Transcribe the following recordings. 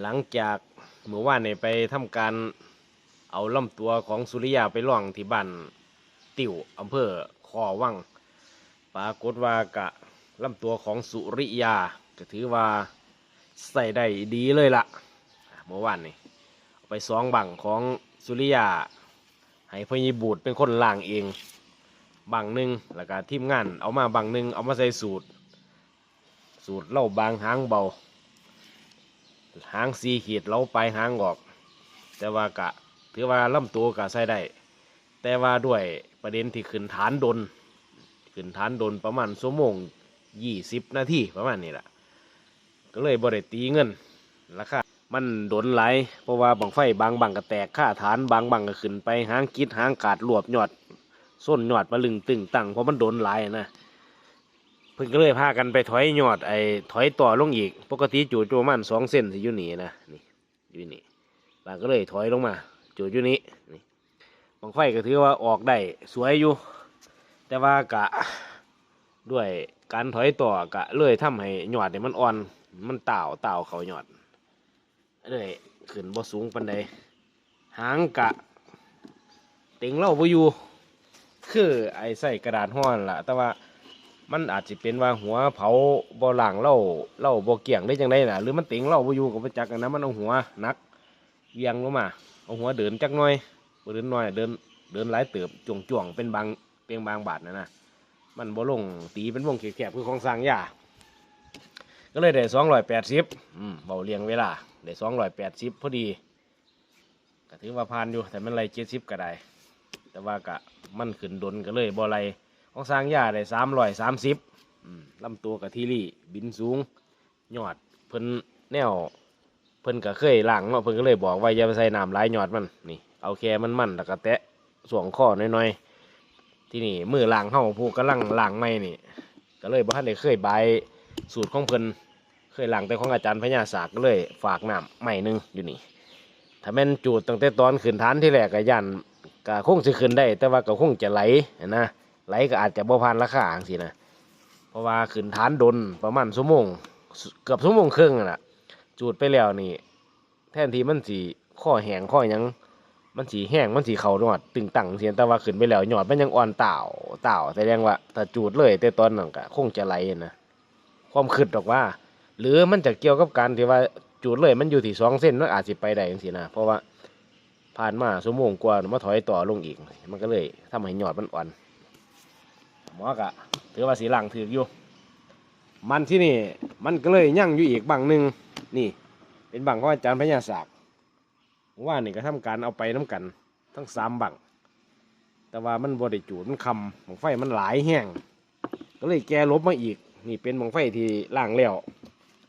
หลังจากเมื่อวานเนี่ยไปทำการเอาล่ำตัวของสุริยาไปล่องที่บ้านติ่วอำเภอคอวังปรากฏว่ากะล่ำตัวของสุริยาก็ถือว่าใส่ได้ดีเลยละเมื่อวานนี่เอาไปสองบังของสุริยา ให้พญบูตรเป็นคนล่างเอง บังหนึ่งแล้วก็ทีมงานเอามาบังหนึ่งเอามาใส่สูตร สูตรเล่าบางหางเบา หางสีขีดเราไปหางออก แต่ว่ากะถือว่าล่ำตัวกะใส่ได้ แต่ว่าด้วยประเด็นที่ขึ้นฐานดน ขึ้นฐานดนประมาณชั่วโมงยี่สิบนาทีประมาณนี้แหละก็เลยบริตีเงินราคามันดนไหลเพราะว่าบังไฟบางบังก็แตกค่าฐานบางบังก็ขึ้นไปหางกิดหางกาดรวบยอดส้นยอดมาลึงตึงตั้งเพราะมันโดนหลนะ เพิ่นก็เลยพากันไปถอยยอดไอ้ถอยต่อลงอีก ปกติจูดประมาณสองเส้นสิอยู่นี่นะนี่อยู่นี่บางก็เลยถอยลงมา จูดอยู่นี้นี่บังไฟก็ถือว่าออกได้สวยอยู่ แต่ว่ากะด้วยการถอยต่อกะเลยทำให้ยอดเนี่ยมันอ่อนมันเต่าเต่าเขายอดเลยขึ้นบ่สูงปันใดหางกะเต็งเล่าบ่อยู่คือไอ้ใส่กระดาษห้อนล่ะ แต่ว่า มันอาจจะเป็นว่าหัวเผาบ่หลังเล่าเล่าบ่เกี่ยงได้จังไดน่ะหรือมันติงเล่าบ่อยู่กับประจักกันนะมันเอาหัวนักเวียงลงมาเอาหัวเดินจักหน่อยเดินหน่อยเดินเดินหลายเติบจ่วงจ่วงเป็นบางเปียงบางบาทนะนะมันบ่ลงตีเป็นวงแคบๆคือของสร้างยาก็เลยได้สองร้อยแปดสิบอืมเบาเรียงเวลาได้สองร้อยแปดสิบพอดีก็ถือว่าผ่านอยู่แต่มันไรเจ็ดสิบก็ได้ แต่ว่ากะมันขึ้นดนก็เลยบ่ไร ของสร้างยาได้สามร้อยสามสิบลำตัวกับทีรี่ บินสูง ยอดเพิ่นแนว เพิ่นก็เคยล้างเนาะเพิ่นก็เลยบอกว่าอย่าไปใส่น้ำหลายยอดมันนี่ เอาแค่มันมันแล้วก็แตะสวงข้อน้อยๆ ที่นี่มือล้างเฮาผู้กำลังล้างไม่นี่ ก็เลยบ่ทันได้เคยใบสูตรของเพิ่นเคยล้างแต่ของอาจารย์พญาศากก็เลย ฝากน้ำใหม่นึงอยู่นี่ถ้าแม่นจูดตั้งแต่ตอนขึ้นฐานที่แรกก็ยันก็คงสิขึ้นได้ แต่ว่าก็คงจะไหลนะ ไหลก็อาจจะบ่ผ่านราคาจังซี่นะเพราะว่าขึ้นฐานดนประมาณชั่วโมงเกือบชั่วโมงครึ่งน่ะจูดไปแล้วนี่ แทนที่มันสีข้อแห้งข้อยังมันสีแห้งมันสีเข่าหนอดตึงตังเสียแต่ว่าขึ้นไปแล้วหยอดมันยังอ่อนเต่าเต่าแสดงว่าถ้าจูดเลยแต่ตอนนั้นก็คงจะไหลนะความขึ้นดอกว่า หรือมันจะเกี่ยวกับการที่ว่าจูดเลยมันอยู่ที่สองเส้นมันอาจจะไปได้จังซี่นะเพราะว่าผ่านมาชั่วโมงกว่ามาถอยต่อลงอีก มันก็เลยทำให้หยอดมันอ่อน หมอกะถือว่าสีหลังถืออยู่ มันที่นี่ มันก็เลยยั่งอยู่อีกบังหนึ่งนี่ เป็นบังของอาจารย์พญาศักดิ์ว่านี่ก็ทำการเอาไปน้กัน ทั้งสามบังแต่ว่ามันบริจูดมันคำบังไฟมันหลายแห้งก็เลยแกลบมาอีก นี่เป็นบังไฟที่ล่างเลี้ยว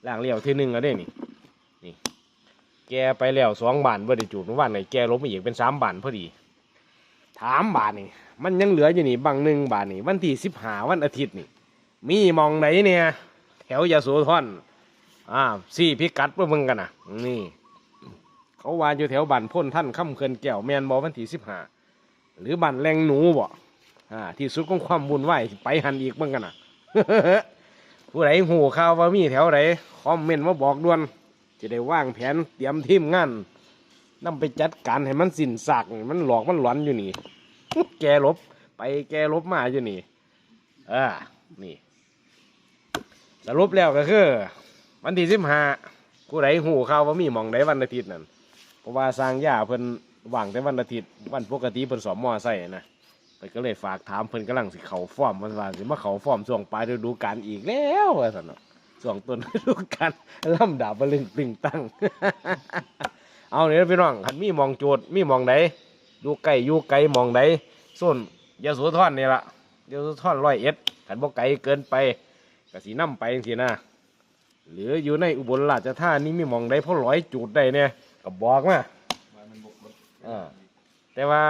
ล่างเลี้ยวที่หนึ่งแล้วเด้นี่นี่ แกไปแล้วสองบานบริจูดเมื่อวานไหนแกลบมาอีกเป็นสามบานพอดีถามบาทนี่ มันยังเหลืออยู่นี่บางหนึ่งบาทนี่วันที่สิบหาวันอาทิตย์นี่ มีมองไหนเนี่ย แถวยาโสธรอ่าสี่พิกัดเพื่อมึงกันนะนี่ เขาว่าอยู่แถวบ้านพ่นท่านค่ำเคินแก้วแมนบอวันที่สิบหาหรือบ้านแรงหนูบ่อ่าที่สุดของความวุ่นวายไปหันอีกเบิ่งกันนะผู้ใดหูข่าวว่ามีแถวไหนคอมเมนต์มาบอกด่วนจะได้ว่างแผนเตรียมทีมงานนำไปจัดการให้มันสิ้นซากมันหลอกมันหลอนอยู่นี่ แกลบ ไปแกลบมาอยู่นี่เอ่านี่ สรุปแล้วก็คือ วันที่สิบห้าผู้ใดหูข่าวว่ามีหมองใดวันอาทิตย์นั่นเพราะว่าสร้างยาเพิ่นว่างแต่วันอาทิตย์วันปกติเพิ่นสอบมอไซค์นะเพิ่นก็เลยฝากถามเพิ่นกำลังสิเขาฟอร์มมันว่าสิมาเขาฟอร์มช่วงปลายฤดูกาลอีกแล้วว่าซั่นเนาะช่วงต้นฤดูกาลลำดาบลึงตึงตั้ง เอาเนี่ยพี่น้องคันมีมองโจทย์มีมองใด อยู่ไกลอยู่ไกลมองใดส้นยาสูท่อนนี่ละยาสูท่อนร้อยเอ็ดขันบ่ไกลเกินไปกสีน้ำไปจังซี่นะหรืออยู่ในอุบลราชธานีมีมองใดพอร้อยจุดได้เนี่ยก็บอกมาอ่าแต่ว่า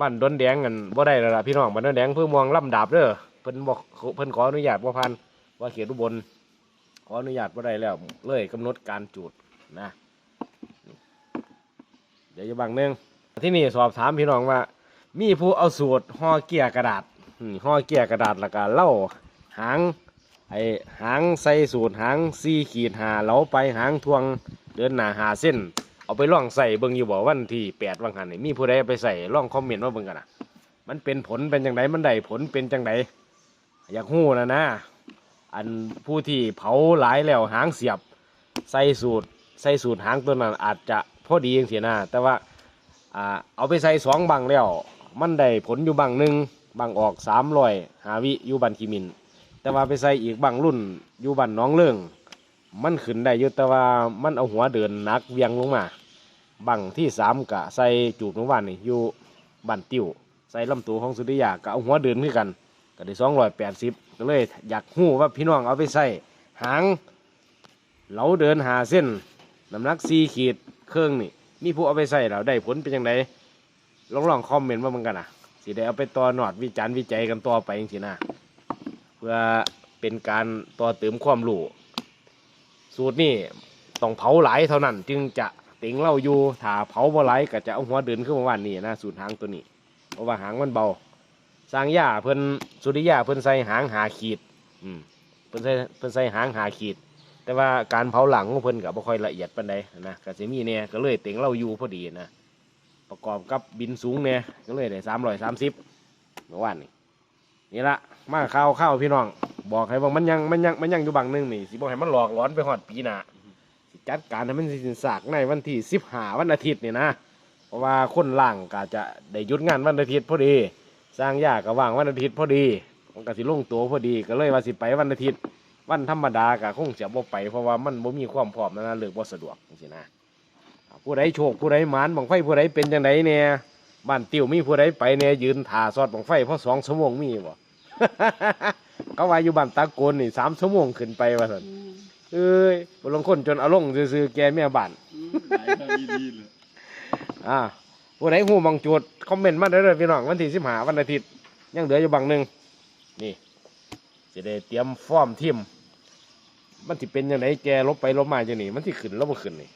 บ้านดนแดงกันบ่ได้ล้วล่ะพี่น้องบ้านดนแดงเพื่อมองลำดาบเด้อเพิ่นบอกเพิ่นขออนุญาตว่าพันว่าเขตอุบลขออนุญาตบ่ได้แล้ว เลยกำหนดการจุดนะ เดี๋ยวจะบางหนึง ที่นี่สอบถามพี่น้องว่า มีผู้เอาสูตรห่อเกียร์กระดาษอืมห่อเกียร์กระดาษแล้วก็เล่าหางไอหางใส่สูตรหางซีขีดหาเหลาไปหางทวงเดินหนาหาเส้น เอาไปล่องใส่เบิ่งอยู่บ่วันที่แปดวันหันนี่มีผู้ใดเอาไปใส่ล่องคอมเมนต์มาเบิ่งกันนะมันเป็นผลเป็นจังไดมันได้ผลเป็นจังไดอยากฮู้นะนะ อันผู้ที่เผาหลายแล้วหางเสียบ ใส่สูตร ใส่สูตรหางตัวนั้นอาจจะพอดีจังซี่นะแต่ว่า อ่าเอาไปใส่สองบังแล้ว มันได้ผลอยู่บังหนึ่งบังออกสามรอยหาวิอยู่บันขีมิน แต่ว่าไปใส่อีกบังรุ่นอยู่บันน้องเลื่องมันขึ้นได้อยู่แต่ว่ามันเอาหัวเดินนักเวียงลงมา บังที่สามกะใส่จูบหนูวันนี่อยู่บันติวใส่ลำตัวของสุริยากะเอาหัวเดินขึ้นกันก็ได้สองร้อยแปดสิบก็เลยอยากหู้ว่าพี่น้องเอาไปใส่หางเหลาเดินหาเส้นน้ำหนักสี่ขีดเครื่องนี่ มีผู้เอาไปใส่แล้วได้ผลเป็นยังไงลองลองคอมเมนต์มาเหมือนกันนะสิได้เอาไปต่อหนอดวิจารณ์วิจัยกันต่อไปจริงๆนะเพื่อเป็นการต่อเติมความรู้สูตรนี่ต้องเผาหลายเท่านั้น จึงจะติงเล่าอยู่ถ้าเผาบ่หลายก็จะเอาหัวเดินขึ้นมาวันนี้นะสูตรหางตัวนี้ เพราะว่าหางมันเบา สร้างยาเพิ่นสุริยาเพิ่นใส่หางหาขีด อืมเพิ่นใส่เพิ่นใส่หางหาขีด แต่ว่าการเผาหลังของเพิ่นก็บ่ค่อยละเอียดปานใดนะก็สิมีเนี่ยก็เลยเต็งเราอยู่พอดีนะประกอบกับบินสูงเนี่ยก็เลยได้330เมื่อวานนี้นี่ละมาข้าวข้าวพี่น้อง บอกให้ว่ามันยังมันยังมันยังอยู่บางหนึงนี่สิบ่ให้มันหลอกหลอนไปฮอดปีหน้าสิจัดการให้มันสินสากในวันที่15วันอาทิตย์นี่นะเพราะว่าคนล่างก็จะได้หยุดงานวันอาทิตย์พอดี สร้างยากก็ว่างวันอาทิตย์พอดีมันก็สิลงตัวพอดีก็เลยว่าสิไปวันอาทิตย์ วันธรรมดาก็คงจะบ่ไป เพราะว่ามันบ่มีความพร้อมนะนะเลือกบ่สะดวกจังซี่นะอ่าผู้ใดโชคผู้ใดหมานบังไฟผู้ใดเป็นจังไดเนี่ยบ้านติวมีผู้ใดไปเนี่ยยืนถ่าซอดบังไฟเพราะสองชั่วโมงมีบ่ เขาว่าอยู่บ้านตาโกนนี่สามชั่วโมงขึ้นไปว่าซั่นเอ้ยบ่ลงคนจนเอาลงซื่อๆแกแม่บ้านหลายทางดีๆเลยอ่าผู้ใดหูบางจุดคอมเมนต์มาได้เลยพี่น้องวันที่สิบหาวันอาทิตย์ยังเหลืออยู่บางหนึ่งนี่จะได้เตรียมฟอร์มทีม มันที่เป็นยังไงแกลบไปลบมาจังนี่มันที่ขึ้นแล้วบ่ขึ้นนี่